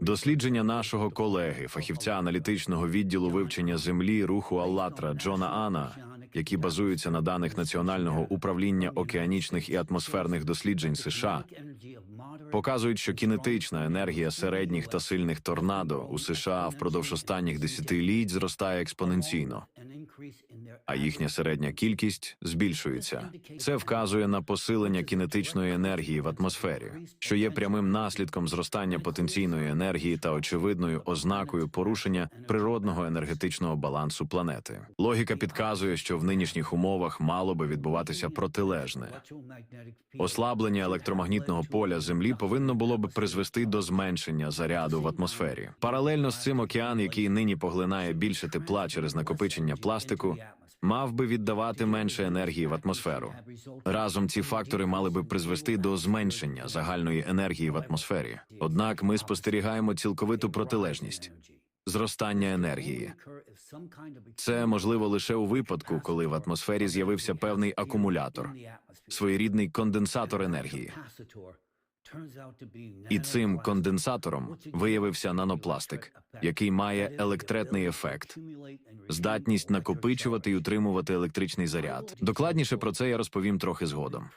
Дослідження нашого колеги, фахівця аналітичного відділу вивчення землі руху Аллатра Джона Ана, які базуються на даних Національного управління океанічних і атмосферних досліджень США, показують, що кінетична енергія середніх та сильних торнадо у США впродовж останніх десятиліть зростає експоненційно, а їхня середня кількість збільшується. Це вказує на посилення кінетичної енергії в атмосфері, що є прямим наслідком зростання потенційної енергії та очевидною ознакою порушення природного енергетичного балансу планети. Логіка підказує, що в нинішніх умовах мало би відбуватися протилежне. Ослаблення електромагнітного поля Землі повинно було б призвести до зменшення заряду в атмосфері. Паралельно з цим океан, який нині поглинає більше тепла через накопичення пластику, мав би віддавати менше енергії в атмосферу. Разом ці фактори мали би призвести до зменшення загальної енергії в атмосфері. Однак ми спостерігаємо цілковиту протилежність зростання енергії. Це можливо лише у випадку, коли в атмосфері з'явився певний акумулятор, своєрідний конденсатор енергії. І цим конденсатором виявився нанопластик, який має електретний ефект, здатність накопичувати і утримувати електричний заряд. Докладніше про це я розповім трохи згодом.